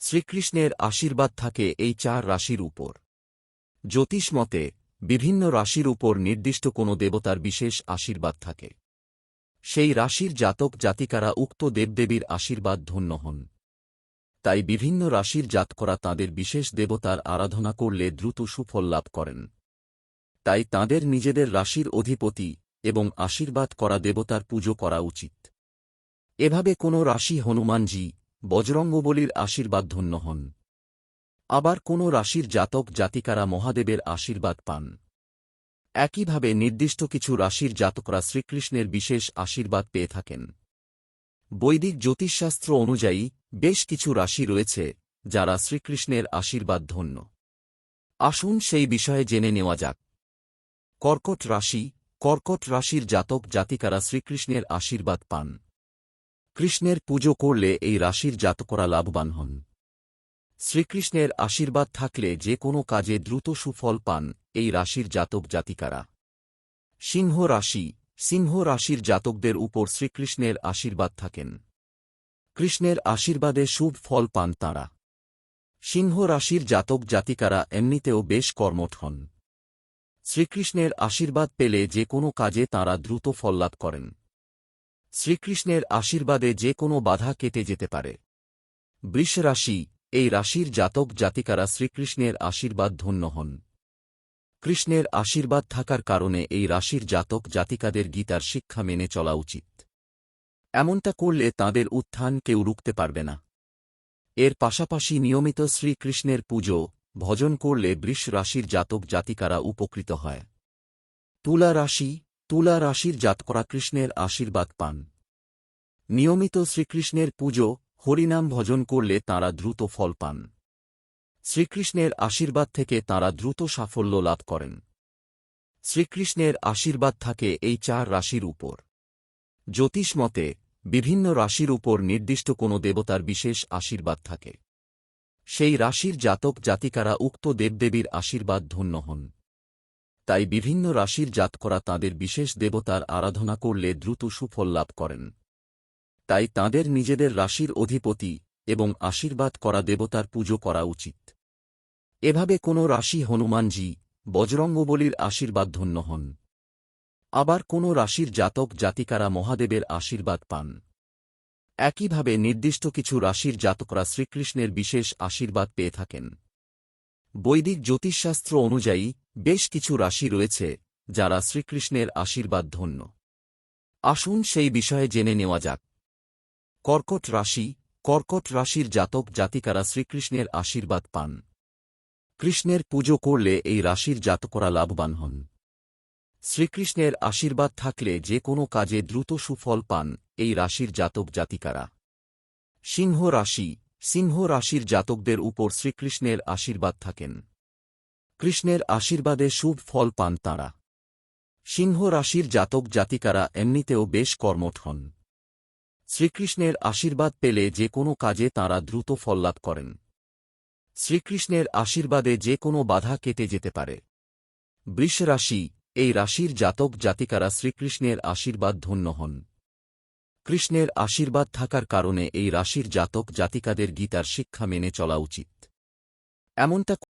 শ্রীকৃষ্ণের আশীর্বাদ থাকে এই চার রাশির উপর। জ্যোতিষ মতে, বিভিন্ন রাশির উপর নির্দিষ্ট কোনো দেবতার বিশেষ আশীর্বাদ থাকে। সেই রাশির জাতক জাতিকারা উক্ত দেবদেবীর আশীর্বাদ ধন্য হন। তাই বিভিন্ন রাশির জাতকরা তাঁদের বিশেষ দেবতার আরাধনা করলে দ্রুত সুফল লাভ করেন। তাই তাঁদের নিজেদের রাশির অধিপতি এবং আশীর্বাদ করা দেবতার পুজো করা উচিত। এভাবে কোনো রাশি হনুমানজি বজরঙ্গবলির আশীর্বাদ ধন্য হন। আবার কোনো রাশির জাতক জাতিকারা মহাদেবের আশীর্বাদ পান। একইভাবে নির্দিষ্ট কিছু রাশির জাতকরা শ্রীকৃষ্ণের বিশেষ আশীর্বাদ পেয়ে থাকেন। বৈদিক জ্যোতিষশাস্ত্র অনুযায়ী বেশ কিছু রাশি রয়েছে যারা শ্রীকৃষ্ণের আশীর্বাদ ধন্য। আসুন সেই বিষয়ে জেনে নেওয়া যাক। কর্কট রাশি, কর্কট রাশির জাতক জাতিকারা শ্রীকৃষ্ণের আশীর্বাদ পান। কৃষ্ণের পুজো করলে এই রাশির জাতকরা লাভবান হন। শ্রীকৃষ্ণের আশীর্বাদ থাকলে যে কোনো কাজে দ্রুত সুফল পান এই রাশির জাতক জাতিকারা। সিংহ রাশি, সিংহ রাশির জাতকদের উপর শ্রীকৃষ্ণের আশীর্বাদ থাকেন। কৃষ্ণের আশীর্বাদে শুভ ফল পান তাঁরা। সিংহ রাশির জাতক জাতিকারা এমনিতেও বেশ কর্মঠ হন। শ্রীকৃষ্ণের আশীর্বাদ পেলে যে কোনো কাজে তাঁরা দ্রুত ফল লাভ করেন। শ্রীকৃষ্ণের আশীর্বাদে যে কোনো বাধা কেটে যেতে পারে। বৃষ রাশি এই রাশির জাতক জাতিকারা শ্রীকৃষ্ণের আশীর্বাদ ধন্য হন। কৃষ্ণের আশীর্বাদ থাকার কারণে এই রাশির জাতক জাতিকাদের গীতার শিক্ষা মেনে চলা উচিত। এমনটা করলে তাদের উত্থান কেউ রুখতে পারবে না। এর পাশাপাশি নিয়মিত শ্রীকৃষ্ণের পুজো, ভজন করলে বৃষ রাশির জাতক জাতিকারা উপকৃত হয়। তুলা রাশি তুলা রাশির জাতকরা কৃষ্ণের আশীর্বাদ পান। নিয়মিত শ্রীকৃষ্ণের পুজো, হরিনাম ভজন করলে তাঁরা দ্রুত ফল পান। শ্রীকৃষ্ণের আশীর্বাদ থেকে তাঁরা দ্রুত সাফল্য লাভ করেন। শ্রীকৃষ্ণের আশীর্বাদ থাকে এই চার রাশির উপর। জ্যোতিষ মতে, বিভিন্ন রাশির উপর নির্দিষ্ট কোনো দেবতার বিশেষ আশীর্বাদ থাকে। সেই রাশির জাতক জাতিকারা উক্ত দেবদেবীর আশীর্বাদ ধন্য হন। তাই বিভিন্ন রাশির জাতকরা তাঁদের বিশেষ দেবতার আরাধনা করলে দ্রুত সুফল লাভ করেন। তাই তাঁদের নিজেদের রাশির অধিপতি এবং আশীর্বাদ করা দেবতার পুজো করা উচিত। এভাবে কোনো রাশি হনুমানজি, বজরঙ্গবলির আশীর্বাদ ধন্য হন। আবার কোনো রাশির জাতক জাতিকারা মহাদেবের আশীর্বাদ পান। একইভাবে নির্দিষ্ট কিছু রাশির জাতকরা শ্রীকৃষ্ণের বিশেষ আশীর্বাদ পেয়ে থাকেন। বৈদিক জ্যোতিষশাস্ত্র অনুযায়ী বেশ কিছু রাশি রয়েছে, যারা শ্রীকৃষ্ণের আশীর্বাদ ধন্য। আসুন সেই বিষয়ে জেনে নেওয়া যাক। কর্কট রাশি, কর্কট রাশির জাতক জাতিকারা শ্রীকৃষ্ণের আশীর্বাদ পান। কৃষ্ণের পুজো করলে এই রাশির জাতকরা লাভবান হন। শ্রীকৃষ্ণের আশীর্বাদ থাকলে যে কোনো কাজে দ্রুত সুফল পান এই রাশির জাতক জাতিকারা। সিংহ রাশি, সিংহ রাশির জাতকদের উপর শ্রীকৃষ্ণের আশীর্বাদ থাকেন। কৃষ্ণের আশীর্বাদে শুভ ফল পান তাঁরা। সিংহ রাশির জাতক জাতিকারা এমনিতেও বেশ কর্মঠ হন। শ্রীকৃষ্ণের আশীর্বাদ পেলে যে কোনো কাজে তাঁরা দ্রুত ফল লাভ করেন। শ্রীকৃষ্ণের আশীর্বাদে যে কোনো বাধা কেটে যেতে পারে। বৃষ রাশি এই রাশির জাতক জাতিকারা শ্রীকৃষ্ণের আশীর্বাদ ধন্য হন। কৃষ্ণের আশীর্বাদ থাকার কারণে এই রাশির জাতক জাতিকাদের গীতার শিক্ষা মেনে চলা উচিত। এমনটা